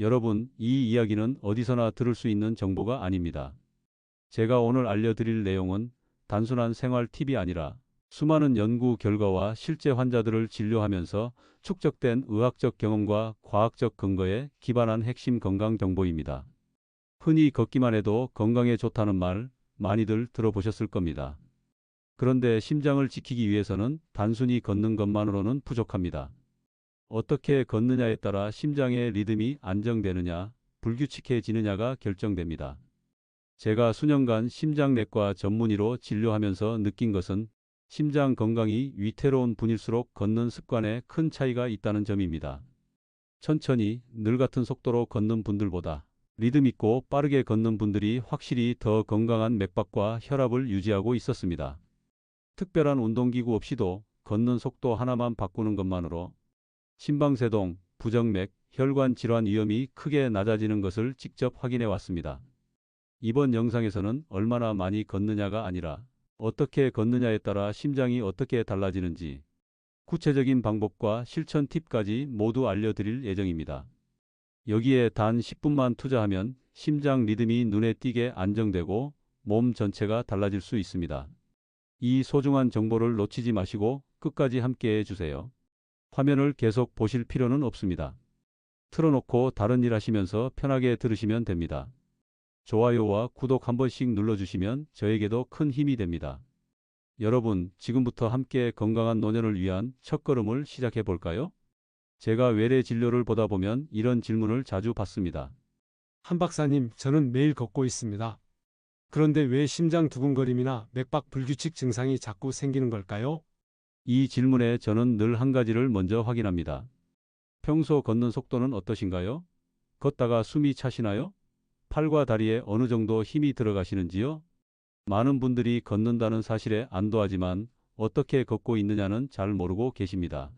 여러분, 이 이야기는 어디서나 들을 수 있는 정보가 아닙니다. 제가 오늘 알려드릴 내용은 단순한 생활 팁이 아니라 수많은 연구 결과와 실제 환자들을 진료하면서 축적된 의학적 경험과 과학적 근거에 기반한 핵심 건강 정보입니다. 흔히 걷기만 해도 건강에 좋다는 말 많이들 들어보셨을 겁니다. 그런데 심장을 지키기 위해서는 단순히 걷는 것만으로는 부족합니다. 어떻게 걷느냐에 따라 심장의 리듬이 안정되느냐, 불규칙해지느냐가 결정됩니다. 제가 수년간 심장내과 전문의로 진료하면서 느낀 것은 심장 건강이 위태로운 분일수록 걷는 습관에 큰 차이가 있다는 점입니다. 천천히 늘 같은 속도로 걷는 분들보다 리듬 있고 빠르게 걷는 분들이 확실히 더 건강한 맥박과 혈압을 유지하고 있었습니다. 특별한 운동기구 없이도 걷는 속도 하나만 바꾸는 것만으로 심방세동, 부정맥, 혈관 질환 위험이 크게 낮아지는 것을 직접 확인해 왔습니다. 이번 영상에서는 얼마나 많이 걷느냐가 아니라 어떻게 걷느냐에 따라 심장이 어떻게 달라지는지 구체적인 방법과 실천 팁까지 모두 알려드릴 예정입니다. 여기에 단 10분만 투자하면 심장 리듬이 눈에 띄게 안정되고 몸 전체가 달라질 수 있습니다. 이 소중한 정보를 놓치지 마시고 끝까지 함께 해주세요. 화면을 계속 보실 필요는 없습니다. 틀어놓고 다른 일 하시면서 편하게 들으시면 됩니다. 좋아요와 구독 한 번씩 눌러주시면 저에게도 큰 힘이 됩니다. 여러분, 지금부터 함께 건강한 노년을 위한 첫걸음을 시작해 볼까요? 제가 외래 진료를 보다 보면 이런 질문을 자주 받습니다. 한 박사님, 저는 매일 걷고 있습니다. 그런데 왜 심장 두근거림이나 맥박 불규칙 증상이 자꾸 생기는 걸까요? 이 질문에 저는 늘 한 가지를 먼저 확인합니다. 평소 걷는 속도는 어떠신가요? 걷다가 숨이 차시나요? 팔과 다리에 어느 정도 힘이 들어가시는지요? 많은 분들이 걷는다는 사실에 안도하지만 어떻게 걷고 있느냐는 잘 모르고 계십니다.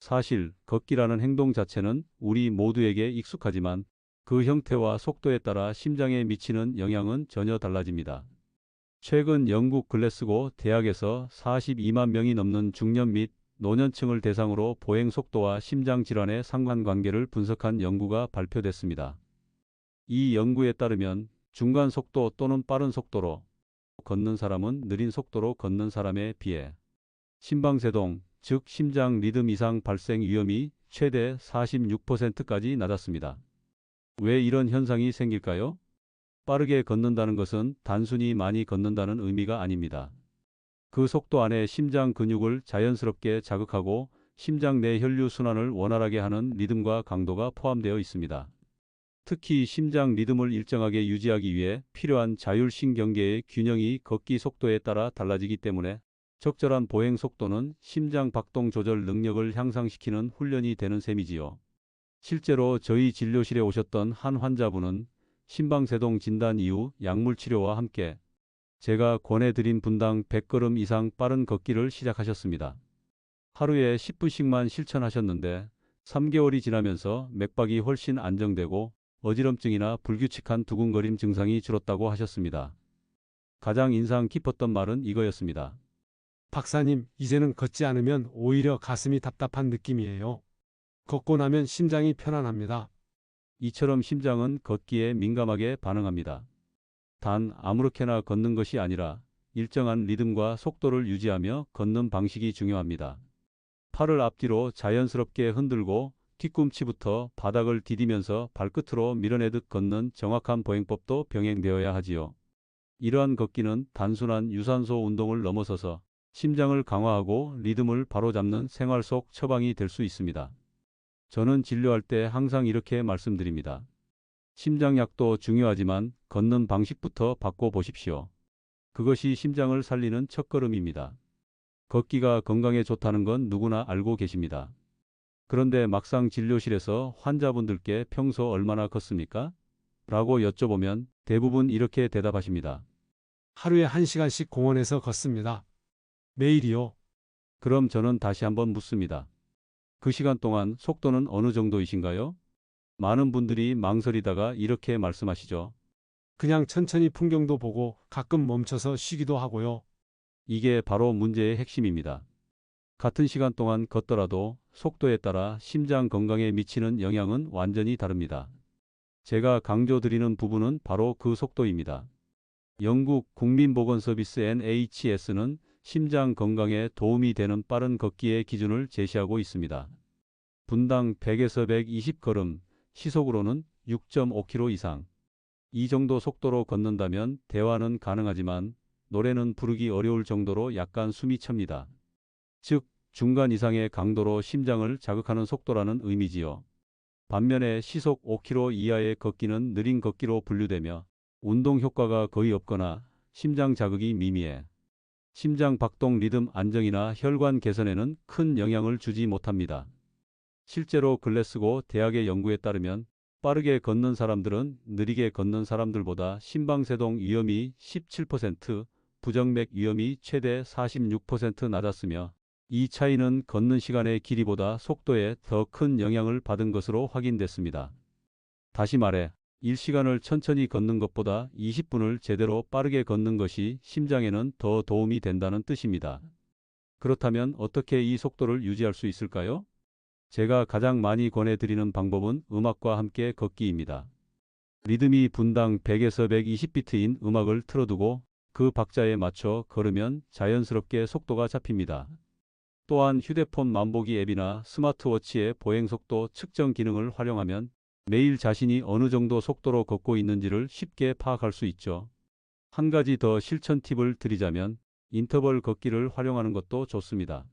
사실 걷기라는 행동 자체는 우리 모두에게 익숙하지만 그 형태와 속도에 따라 심장에 미치는 영향은 전혀 달라집니다. 최근 영국 글래스고 대학에서 42만 명이 넘는 중년 및 노년층을 대상으로 보행 속도와 심장 질환의 상관관계를 분석한 연구가 발표됐습니다. 이 연구에 따르면 중간 속도 또는 빠른 속도로 걷는 사람은 느린 속도로 걷는 사람에 비해 심방세동, 즉 심장 리듬 이상 발생 위험이 최대 46%까지 낮았습니다. 왜 이런 현상이 생길까요? 빠르게 걷는다는 것은 단순히 많이 걷는다는 의미가 아닙니다. 그 속도 안에 심장 근육을 자연스럽게 자극하고 심장 내 혈류 순환을 원활하게 하는 리듬과 강도가 포함되어 있습니다. 특히 심장 리듬을 일정하게 유지하기 위해 필요한 자율신경계의 균형이 걷기 속도에 따라 달라지기 때문에 적절한 보행 속도는 심장 박동 조절 능력을 향상시키는 훈련이 되는 셈이지요. 실제로 저희 진료실에 오셨던 한 환자분은 심방세동 진단 이후 약물 치료와 함께 제가 권해드린 분당 100걸음 이상 빠른 걷기를 시작하셨습니다. 하루에 10분씩만 실천하셨는데 3개월이 지나면서 맥박이 훨씬 안정되고 어지럼증이나 불규칙한 두근거림 증상이 줄었다고 하셨습니다. 가장 인상 깊었던 말은 이거였습니다. 박사님, 이제는 걷지 않으면 오히려 가슴이 답답한 느낌이에요. 걷고 나면 심장이 편안합니다. 이처럼 심장은 걷기에 민감하게 반응합니다. 단 아무렇게나 걷는 것이 아니라 일정한 리듬과 속도를 유지하며 걷는 방식이 중요합니다. 팔을 앞뒤로 자연스럽게 흔들고 뒤꿈치부터 바닥을 디디면서 발끝으로 밀어내듯 걷는 정확한 보행법도 병행되어야 하지요. 이러한 걷기는 단순한 유산소 운동을 넘어서서 심장을 강화하고 리듬을 바로잡는 생활 속 처방이 될 수 있습니다. 저는 진료할 때 항상 이렇게 말씀드립니다. 심장약도 중요하지만 걷는 방식부터 바꿔보십시오. 그것이 심장을 살리는 첫걸음입니다. 걷기가 건강에 좋다는 건 누구나 알고 계십니다. 그런데 막상 진료실에서 환자분들께 평소 얼마나 걷습니까? 라고 여쭤보면 대부분 이렇게 대답하십니다. 하루에 1시간씩 공원에서 걷습니다. 매일이요. 그럼 저는 다시 한번 묻습니다. 그 시간 동안 속도는 어느 정도이신가요? 많은 분들이 망설이다가 이렇게 말씀하시죠. 그냥 천천히 풍경도 보고 가끔 멈춰서 쉬기도 하고요. 이게 바로 문제의 핵심입니다. 같은 시간 동안 걷더라도 속도에 따라 심장 건강에 미치는 영향은 완전히 다릅니다. 제가 강조드리는 부분은 바로 그 속도입니다. 영국 국민보건서비스 NHS는 심장 건강에 도움이 되는 빠른 걷기의 기준을 제시하고 있습니다. 분당 100에서 120걸음, 시속으로는 6.5km 이상. 이 정도 속도로 걷는다면 대화는 가능하지만 노래는 부르기 어려울 정도로 약간 숨이 찹니다. 즉, 중간 이상의 강도로 심장을 자극하는 속도라는 의미지요. 반면에 시속 5km 이하의 걷기는 느린 걷기로 분류되며 운동 효과가 거의 없거나 심장 자극이 미미해 심장 박동 리듬 안정이나 혈관 개선에는 큰 영향을 주지 못합니다. 실제로 글래스고 대학의 연구에 따르면 빠르게 걷는 사람들은 느리게 걷는 사람들보다 심방세동 위험이 17%, 부정맥 위험이 최대 46% 낮았으며 이 차이는 걷는 시간의 길이보다 속도에 더 큰 영향을 받은 것으로 확인됐습니다. 다시 말해 1시간을 천천히 걷는 것보다 20분을 제대로 빠르게 걷는 것이 심장에는 더 도움이 된다는 뜻입니다. 그렇다면 어떻게 이 속도를 유지할 수 있을까요? 제가 가장 많이 권해드리는 방법은 음악과 함께 걷기입니다. 리듬이 분당 100에서 120비트인 음악을 틀어두고 그 박자에 맞춰 걸으면 자연스럽게 속도가 잡힙니다. 또한 휴대폰 만보기 앱이나 스마트워치의 보행속도 측정 기능을 활용하면 매일 자신이 어느 정도 속도로 걷고 있는지를 쉽게 파악할 수 있죠. 한 가지 더 실천 팁을 드리자면 인터벌 걷기를 활용하는 것도 좋습니다.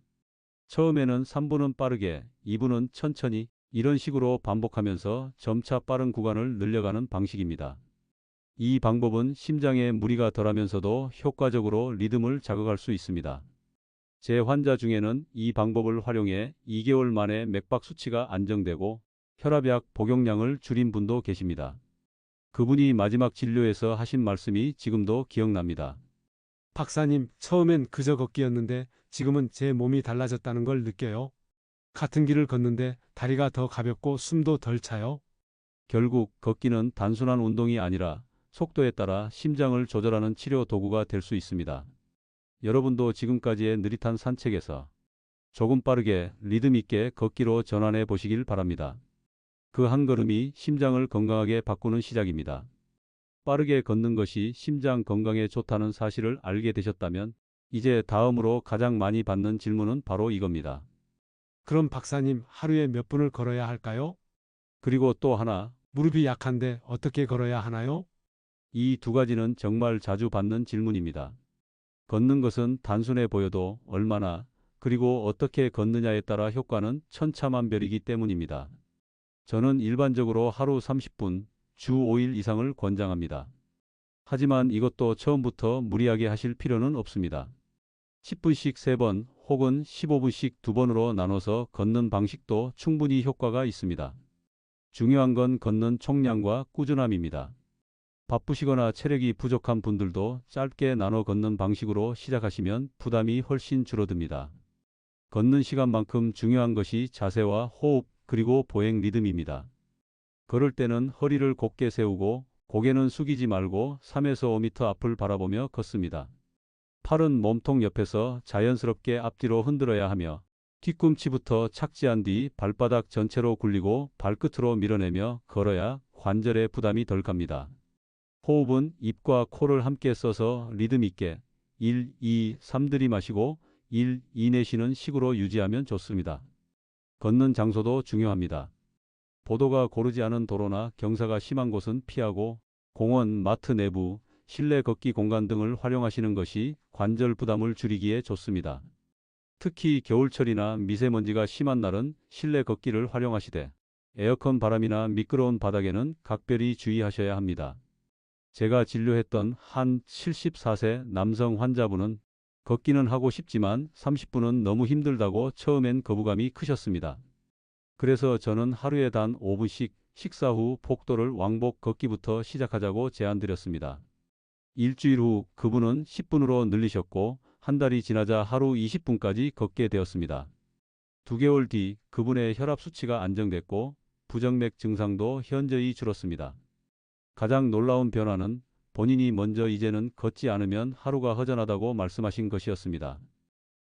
처음에는 3분은 빠르게, 2분은 천천히 이런 식으로 반복하면서 점차 빠른 구간을 늘려가는 방식입니다. 이 방법은 심장에 무리가 덜하면서도 효과적으로 리듬을 자극할 수 있습니다. 제 환자 중에는 이 방법을 활용해 2개월 만에 맥박 수치가 안정되고 혈압약 복용량을 줄인 분도 계십니다. 그분이 마지막 진료에서 하신 말씀이 지금도 기억납니다. 박사님, 처음엔 그저 걷기였는데 지금은 제 몸이 달라졌다는 걸 느껴요. 같은 길을 걷는데 다리가 더 가볍고 숨도 덜 차요. 결국 걷기는 단순한 운동이 아니라 속도에 따라 심장을 조절하는 치료 도구가 될 수 있습니다. 여러분도 지금까지의 느릿한 산책에서 조금 빠르게 리듬 있게 걷기로 전환해 보시길 바랍니다. 그 한 걸음이 심장을 건강하게 바꾸는 시작입니다. 빠르게 걷는 것이 심장 건강에 좋다는 사실을 알게 되셨다면 이제 다음으로 가장 많이 받는 질문은 바로 이겁니다. 그럼 박사님, 하루에 몇 분을 걸어야 할까요? 그리고 또 하나, 무릎이 약한데 어떻게 걸어야 하나요? 이 두 가지는 정말 자주 받는 질문입니다. 걷는 것은 단순해 보여도 얼마나 그리고 어떻게 걷느냐에 따라 효과는 천차만별이기 때문입니다. 저는 일반적으로 하루 30분, 주 5일 이상을 권장합니다. 하지만 이것도 처음부터 무리하게 하실 필요는 없습니다. 10분씩 3번 혹은 15분씩 2번으로 나눠서 걷는 방식도 충분히 효과가 있습니다. 중요한 건 걷는 총량과 꾸준함입니다. 바쁘시거나 체력이 부족한 분들도 짧게 나눠 걷는 방식으로 시작하시면 부담이 훨씬 줄어듭니다. 걷는 시간만큼 중요한 것이 자세와 호흡 그리고 보행 리듬입니다. 걸을 때는 허리를 곧게 세우고 고개는 숙이지 말고 3에서 5m 앞을 바라보며 걷습니다. 팔은 몸통 옆에서 자연스럽게 앞뒤로 흔들어야 하며 뒤꿈치부터 착지한 뒤 발바닥 전체로 굴리고 발끝으로 밀어내며 걸어야 관절에 부담이 덜 갑니다. 호흡은 입과 코를 함께 써서 리듬 있게 1, 2, 3 들이마시고 1, 2 내쉬는 식으로 유지하면 좋습니다. 걷는 장소도 중요합니다. 보도가 고르지 않은 도로나 경사가 심한 곳은 피하고 공원, 마트 내부, 실내 걷기 공간 등을 활용하시는 것이 관절 부담을 줄이기에 좋습니다. 특히 겨울철이나 미세먼지가 심한 날은 실내 걷기를 활용하시되 에어컨 바람이나 미끄러운 바닥에는 각별히 주의하셔야 합니다. 제가 진료했던 한 74세 남성 환자분은 걷기는 하고 싶지만 30분은 너무 힘들다고 처음엔 거부감이 크셨습니다. 그래서 저는 하루에 단 5분씩 식사 후 복도를 왕복 걷기부터 시작하자고 제안드렸습니다. 일주일 후 그분은 10분으로 늘리셨고 한 달이 지나자 하루 20분까지 걷게 되었습니다. 두 개월 뒤 그분의 혈압 수치가 안정됐고 부정맥 증상도 현저히 줄었습니다. 가장 놀라운 변화는 본인이 먼저 이제는 걷지 않으면 하루가 허전하다고 말씀하신 것이었습니다.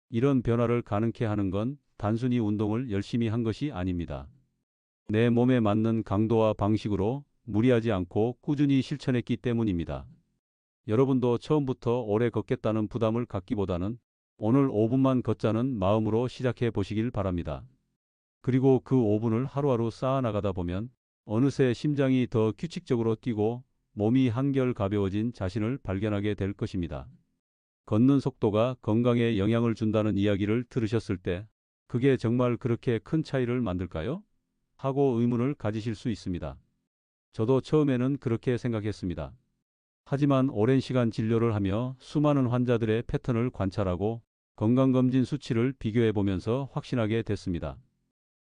이런 변화를 가능케 하는 건 단순히 운동을 열심히 한 것이 아닙니다. 내 몸에 맞는 강도와 방식으로 무리하지 않고 꾸준히 실천했기 때문입니다. 여러분도 처음부터 오래 걷겠다는 부담을 갖기보다는 오늘 5분만 걷자는 마음으로 시작해 보시길 바랍니다. 그리고 그 5분을 하루하루 쌓아나가다 보면 어느새 심장이 더 규칙적으로 뛰고 몸이 한결 가벼워진 자신을 발견하게 될 것입니다. 걷는 속도가 건강에 영향을 준다는 이야기를 들으셨을 때 그게 정말 그렇게 큰 차이를 만들까요? 하고 의문을 가지실 수 있습니다. 저도 처음에는 그렇게 생각했습니다. 하지만 오랜 시간 진료를 하며 수많은 환자들의 패턴을 관찰하고 건강검진 수치를 비교해 보면서 확신하게 됐습니다.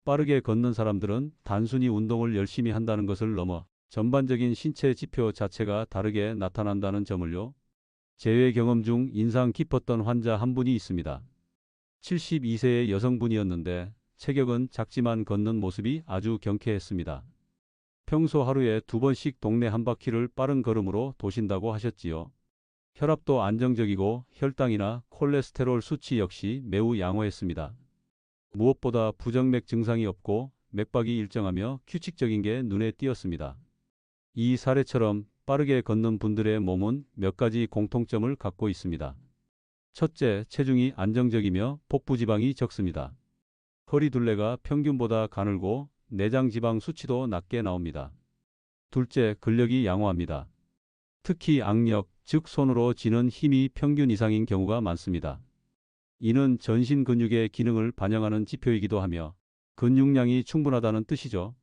빠르게 걷는 사람들은 단순히 운동을 열심히 한다는 것을 넘어 전반적인 신체 지표 자체가 다르게 나타난다는 점을요. 제외 경험 중 인상 깊었던 환자 한 분이 있습니다. 72세의 여성분이었는데 체격은 작지만 걷는 모습이 아주 경쾌했습니다. 평소 하루에 두 번씩 동네 한 바퀴를 빠른 걸음으로 도신다고 하셨지요. 혈압도 안정적이고 혈당이나 콜레스테롤 수치 역시 매우 양호했습니다. 무엇보다 부정맥 증상이 없고 맥박이 일정하며 규칙적인 게 눈에 띄었습니다. 이 사례처럼 빠르게 걷는 분들의 몸은 몇 가지 공통점을 갖고 있습니다. 첫째, 체중이 안정적이며 복부 지방이 적습니다. 허리 둘레가 평균보다 가늘고 내장 지방 수치도 낮게 나옵니다. 둘째, 근력이 양호합니다. 특히 악력, 즉 손으로 쥐는 힘이 평균 이상인 경우가 많습니다. 이는 전신 근육의 기능을 반영하는 지표이기도 하며 근육량이 충분하다는 뜻이죠.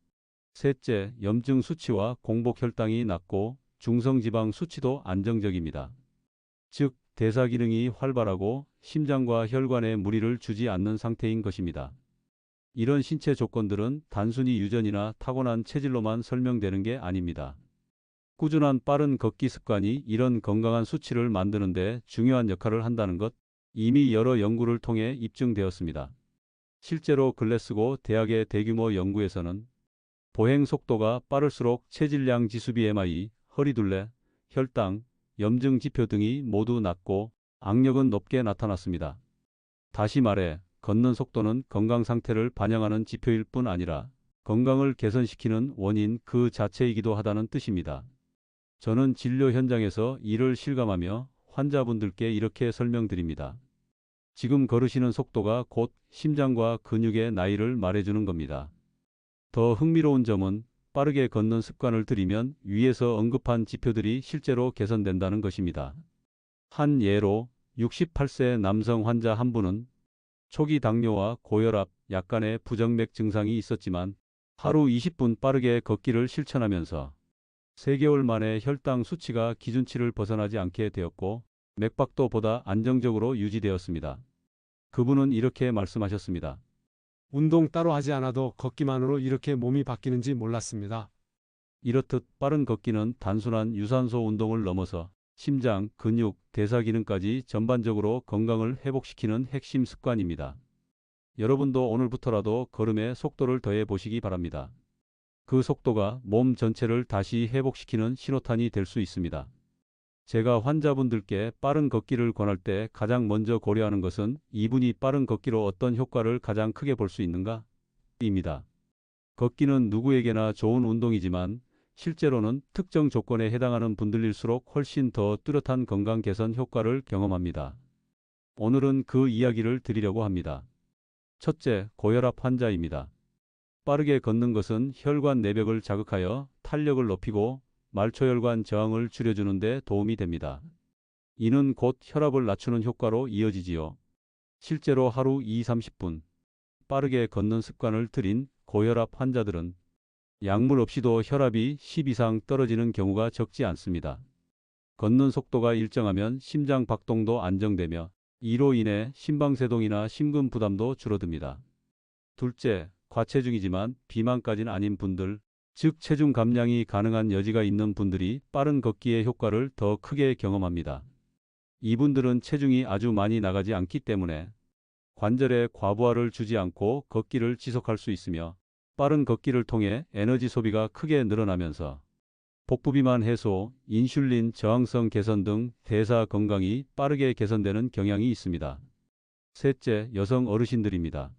셋째, 염증 수치와 공복 혈당이 낮고 중성지방 수치도 안정적입니다. 즉, 대사 기능이 활발하고 심장과 혈관에 무리를 주지 않는 상태인 것입니다. 이런 신체 조건들은 단순히 유전이나 타고난 체질로만 설명되는 게 아닙니다. 꾸준한 빠른 걷기 습관이 이런 건강한 수치를 만드는데 중요한 역할을 한다는 것 이미 여러 연구를 통해 입증되었습니다. 실제로 글래스고 대학의 대규모 연구에서는 보행 속도가 빠를수록 체질량 지수 BMI, 허리둘레, 혈당, 염증 지표 등이 모두 낮고 악력은 높게 나타났습니다. 다시 말해 걷는 속도는 건강 상태를 반영하는 지표일 뿐 아니라 건강을 개선시키는 원인 그 자체이기도 하다는 뜻입니다. 저는 진료 현장에서 이를 실감하며 환자분들께 이렇게 설명드립니다. 지금 걸으시는 속도가 곧 심장과 근육의 나이를 말해주는 겁니다. 더 흥미로운 점은 빠르게 걷는 습관을 들이면 위에서 언급한 지표들이 실제로 개선된다는 것입니다. 한 예로 68세 남성 환자 한 분은 초기 당뇨와 고혈압, 약간의 부정맥 증상이 있었지만 하루 20분 빠르게 걷기를 실천하면서 3개월 만에 혈당 수치가 기준치를 벗어나지 않게 되었고 맥박도 보다 안정적으로 유지되었습니다. 그분은 이렇게 말씀하셨습니다. 운동 따로 하지 않아도 걷기만으로 이렇게 몸이 바뀌는지 몰랐습니다. 이렇듯 빠른 걷기는 단순한 유산소 운동을 넘어서 심장, 근육, 대사 기능까지 전반적으로 건강을 회복시키는 핵심 습관입니다. 여러분도 오늘부터라도 걸음의 속도를 더해 보시기 바랍니다. 그 속도가 몸 전체를 다시 회복시키는 신호탄이 될 수 있습니다. 제가 환자분들께 빠른 걷기를 권할 때 가장 먼저 고려하는 것은 이분이 빠른 걷기로 어떤 효과를 가장 크게 볼 수 있는가? 입니다. 걷기는 누구에게나 좋은 운동이지만 실제로는 특정 조건에 해당하는 분들일수록 훨씬 더 뚜렷한 건강 개선 효과를 경험합니다. 오늘은 그 이야기를 드리려고 합니다. 첫째, 고혈압 환자입니다. 빠르게 걷는 것은 혈관 내벽을 자극하여 탄력을 높이고 말초혈관 저항을 줄여주는 데 도움이 됩니다. 이는 곧 혈압을 낮추는 효과로 이어지지요. 실제로 하루 2, 30분 빠르게 걷는 습관을 들인 고혈압 환자들은 약물 없이도 혈압이 10 이상 떨어지는 경우가 적지 않습니다. 걷는 속도가 일정하면 심장 박동도 안정되며 이로 인해 심방세동이나 심근 부담도 줄어듭니다. 둘째, 과체중이지만 비만까지는 아닌 분들, 즉 체중 감량이 가능한 여지가 있는 분들이 빠른 걷기의 효과를 더 크게 경험합니다. 이분들은 체중이 아주 많이 나가지 않기 때문에 관절에 과부하를 주지 않고 걷기를 지속할 수 있으며 빠른 걷기를 통해 에너지 소비가 크게 늘어나면서 복부 비만 해소, 인슐린 저항성 개선 등 대사 건강이 빠르게 개선되는 경향이 있습니다. 셋째, 여성 어르신들입니다.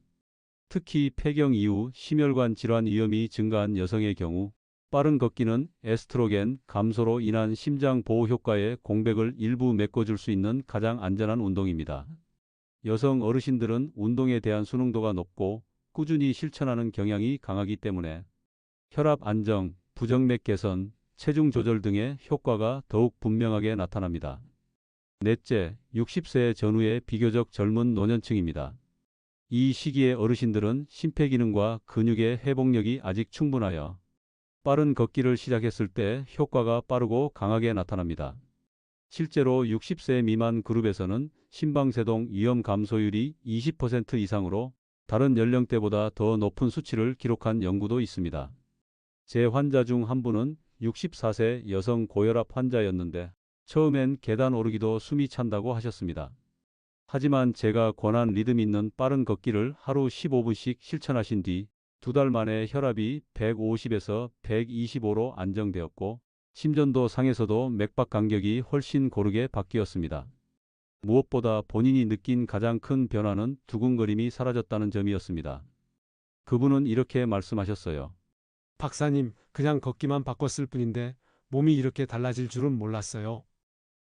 특히 폐경 이후 심혈관 질환 위험이 증가한 여성의 경우 빠른 걷기는 에스트로겐 감소로 인한 심장 보호 효과의 공백을 일부 메꿔줄 수 있는 가장 안전한 운동입니다. 여성 어르신들은 운동에 대한 순응도가 높고 꾸준히 실천하는 경향이 강하기 때문에 혈압 안정, 부정맥 개선, 체중 조절 등의 효과가 더욱 분명하게 나타납니다. 넷째, 60세 전후의 비교적 젊은 노년층입니다. 이 시기의 어르신들은 심폐기능과 근육의 회복력이 아직 충분하여 빠른 걷기를 시작했을 때 효과가 빠르고 강하게 나타납니다. 실제로 60세 미만 그룹에서는 심방세동 위험 감소율이 20% 이상으로 다른 연령대보다 더 높은 수치를 기록한 연구도 있습니다. 제 환자 중 한 분은 64세 여성 고혈압 환자였는데 처음엔 계단 오르기도 숨이 찬다고 하셨습니다. 하지만 제가 권한 리듬 있는 빠른 걷기를 하루 15분씩 실천하신 뒤 두 달 만에 혈압이 150에서 125로 안정되었고 심전도 상에서도 맥박 간격이 훨씬 고르게 바뀌었습니다. 무엇보다 본인이 느낀 가장 큰 변화는 두근거림이 사라졌다는 점이었습니다. 그분은 이렇게 말씀하셨어요. 박사님, 그냥 걷기만 바꿨을 뿐인데 몸이 이렇게 달라질 줄은 몰랐어요.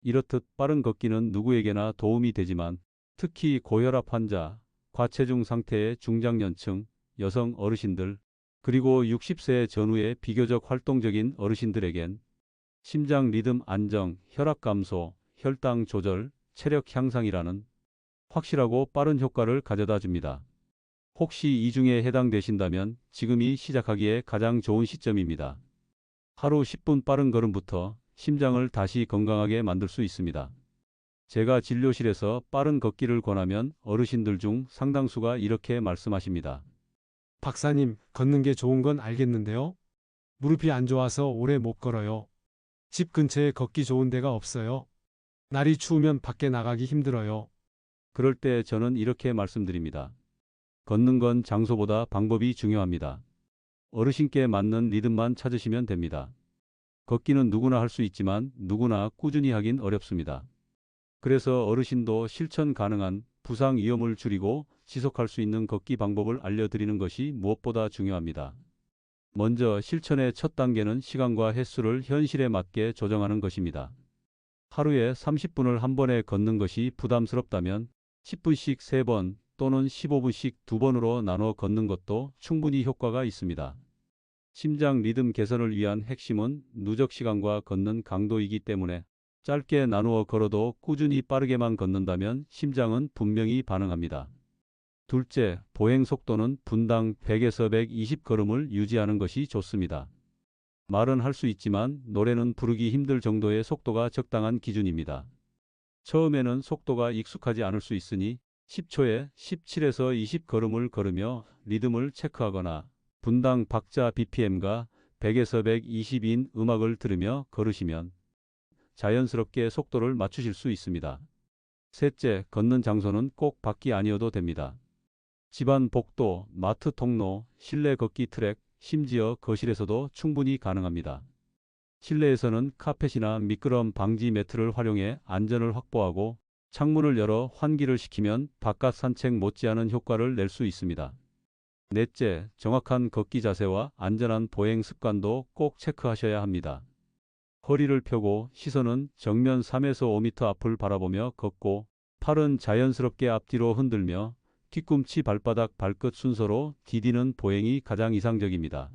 이렇듯 빠른 걷기는 누구에게나 도움이 되지만 특히 고혈압 환자, 과체중 상태의 중장년층, 여성 어르신들, 그리고 60세 전후의 비교적 활동적인 어르신들에겐 심장 리듬 안정, 혈압 감소, 혈당 조절, 체력 향상이라는 확실하고 빠른 효과를 가져다 줍니다. 혹시 이 중에 해당되신다면 지금이 시작하기에 가장 좋은 시점입니다. 하루 10분 빠른 걸음부터 심장을 다시 건강하게 만들 수 있습니다. 제가 진료실에서 빠른 걷기를 권하면 어르신들 중 상당수가 이렇게 말씀하십니다. 박사님, 걷는 게 좋은 건 알겠는데요. 무릎이 안 좋아서 오래 못 걸어요. 집 근처에 걷기 좋은 데가 없어요. 날이 추우면 밖에 나가기 힘들어요. 그럴 때 저는 이렇게 말씀드립니다. 걷는 건 장소보다 방법이 중요합니다. 어르신께 맞는 리듬만 찾으시면 됩니다. 걷기는 누구나 할 수 있지만 누구나 꾸준히 하긴 어렵습니다. 그래서 어르신도 실천 가능한 부상 위험을 줄이고 지속할 수 있는 걷기 방법을 알려드리는 것이 무엇보다 중요합니다. 먼저 실천의 첫 단계는 시간과 횟수를 현실에 맞게 조정하는 것입니다. 하루에 30분을 한 번에 걷는 것이 부담스럽다면 10분씩 3번 또는 15분씩 2번으로 나눠 걷는 것도 충분히 효과가 있습니다. 심장 리듬 개선을 위한 핵심은 누적 시간과 걷는 강도이기 때문에 짧게 나누어 걸어도 꾸준히 빠르게만 걷는다면 심장은 분명히 반응합니다. 둘째, 보행 속도는 분당 100에서 120 걸음을 유지하는 것이 좋습니다. 말은 할 수 있지만 노래는 부르기 힘들 정도의 속도가 적당한 기준입니다. 처음에는 속도가 익숙하지 않을 수 있으니 10초에 17에서 20 걸음을 걸으며 리듬을 체크하거나 분당 박자 BPM과 100에서 120인 음악을 들으며 걸으시면 자연스럽게 속도를 맞추실 수 있습니다. 셋째, 걷는 장소는 꼭 밖이 아니어도 됩니다. 집안 복도, 마트 통로, 실내 걷기 트랙, 심지어 거실에서도 충분히 가능합니다. 실내에서는 카펫이나 미끄럼 방지 매트를 활용해 안전을 확보하고 창문을 열어 환기를 시키면 바깥 산책 못지않은 효과를 낼 수 있습니다. 넷째, 정확한 걷기 자세와 안전한 보행 습관도 꼭 체크하셔야 합니다. 허리를 펴고 시선은 정면 3에서 5m 앞을 바라보며 걷고 팔은 자연스럽게 앞뒤로 흔들며 뒤꿈치 발바닥 발끝 순서로 디디는 보행이 가장 이상적입니다.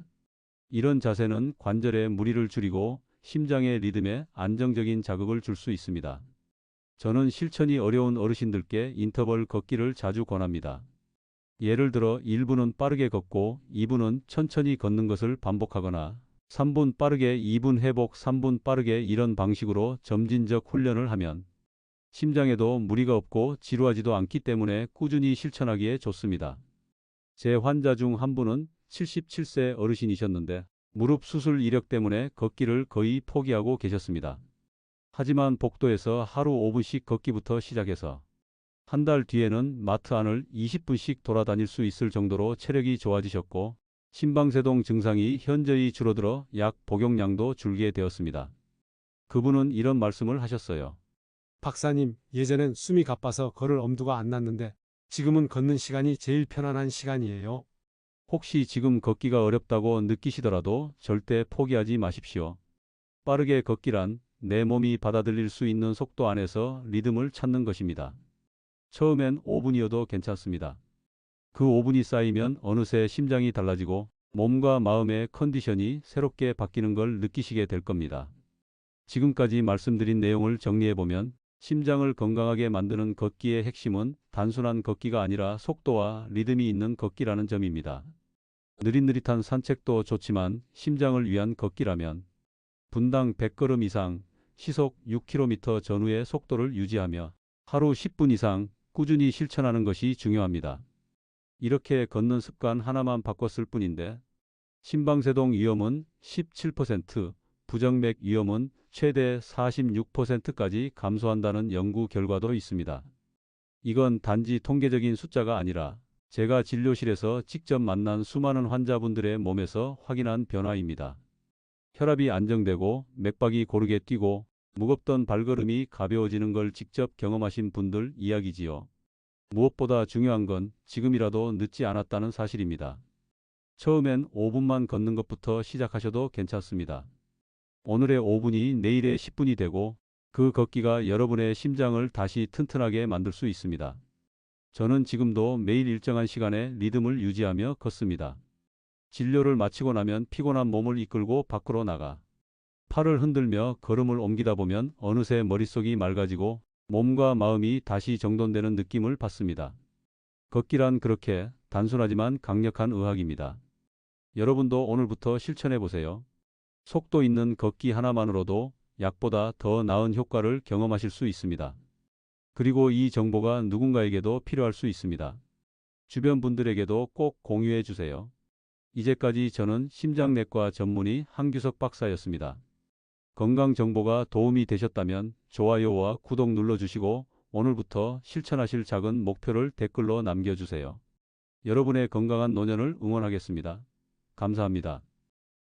이런 자세는 관절에 무리를 줄이고 심장의 리듬에 안정적인 자극을 줄 수 있습니다. 저는 실천이 어려운 어르신들께 인터벌 걷기를 자주 권합니다. 예를 들어 1분은 빠르게 걷고 2분은 천천히 걷는 것을 반복하거나 3분 빠르게 2분 회복 3분 빠르게 이런 방식으로 점진적 훈련을 하면 심장에도 무리가 없고 지루하지도 않기 때문에 꾸준히 실천하기에 좋습니다. 제 환자 중 한 분은 77세 어르신이셨는데 무릎 수술 이력 때문에 걷기를 거의 포기하고 계셨습니다. 하지만 복도에서 하루 5분씩 걷기부터 시작해서 한 달 뒤에는 마트 안을 20분씩 돌아다닐 수 있을 정도로 체력이 좋아지셨고 심방세동 증상이 현저히 줄어들어 약 복용량도 줄게 되었습니다. 그분은 이런 말씀을 하셨어요. 박사님, 예전엔 숨이 가빠서 걸을 엄두가 안 났는데 지금은 걷는 시간이 제일 편안한 시간이에요. 혹시 지금 걷기가 어렵다고 느끼시더라도 절대 포기하지 마십시오. 빠르게 걷기란 내 몸이 받아들일 수 있는 속도 안에서 리듬을 찾는 것입니다. 처음엔 5분이어도 괜찮습니다. 그 5분이 쌓이면 어느새 심장이 달라지고 몸과 마음의 컨디션이 새롭게 바뀌는 걸 느끼시게 될 겁니다. 지금까지 말씀드린 내용을 정리해보면 심장을 건강하게 만드는 걷기의 핵심은 단순한 걷기가 아니라 속도와 리듬이 있는 걷기라는 점입니다. 느릿느릿한 산책도 좋지만 심장을 위한 걷기라면 분당 100걸음 이상 시속 6km 전후의 속도를 유지하며 하루 10분 이상 꾸준히 실천하는 것이 중요합니다. 이렇게 걷는 습관 하나만 바꿨을 뿐인데 심방세동 위험은 17%, 부정맥 위험은 최대 46%까지 감소한다는 연구 결과도 있습니다. 이건 단지 통계적인 숫자가 아니라 제가 진료실에서 직접 만난 수많은 환자분들의 몸에서 확인한 변화입니다. 혈압이 안정되고 맥박이 고르게 뛰고 무겁던 발걸음이 가벼워지는 걸 직접 경험하신 분들 이야기지요. 무엇보다 중요한 건 지금이라도 늦지 않았다는 사실입니다. 처음엔 5분만 걷는 것부터 시작하셔도 괜찮습니다. 오늘의 5분이 내일의 10분이 되고 그 걷기가 여러분의 심장을 다시 튼튼하게 만들 수 있습니다. 저는 지금도 매일 일정한 시간에 리듬을 유지하며 걷습니다. 진료를 마치고 나면 피곤한 몸을 이끌고 밖으로 나가 팔을 흔들며 걸음을 옮기다 보면 어느새 머릿속이 맑아지고 몸과 마음이 다시 정돈되는 느낌을 받습니다. 걷기란 그렇게 단순하지만 강력한 의학입니다. 여러분도 오늘부터 실천해 보세요. 속도 있는 걷기 하나만으로도 약보다 더 나은 효과를 경험하실 수 있습니다. 그리고 이 정보가 누군가에게도 필요할 수 있습니다. 주변 분들에게도 꼭 공유해 주세요. 이제까지 저는 심장내과 전문의 한규석 박사였습니다. 건강 정보가 도움이 되셨다면 좋아요와 구독 눌러주시고 오늘부터 실천하실 작은 목표를 댓글로 남겨주세요. 여러분의 건강한 노년을 응원하겠습니다. 감사합니다.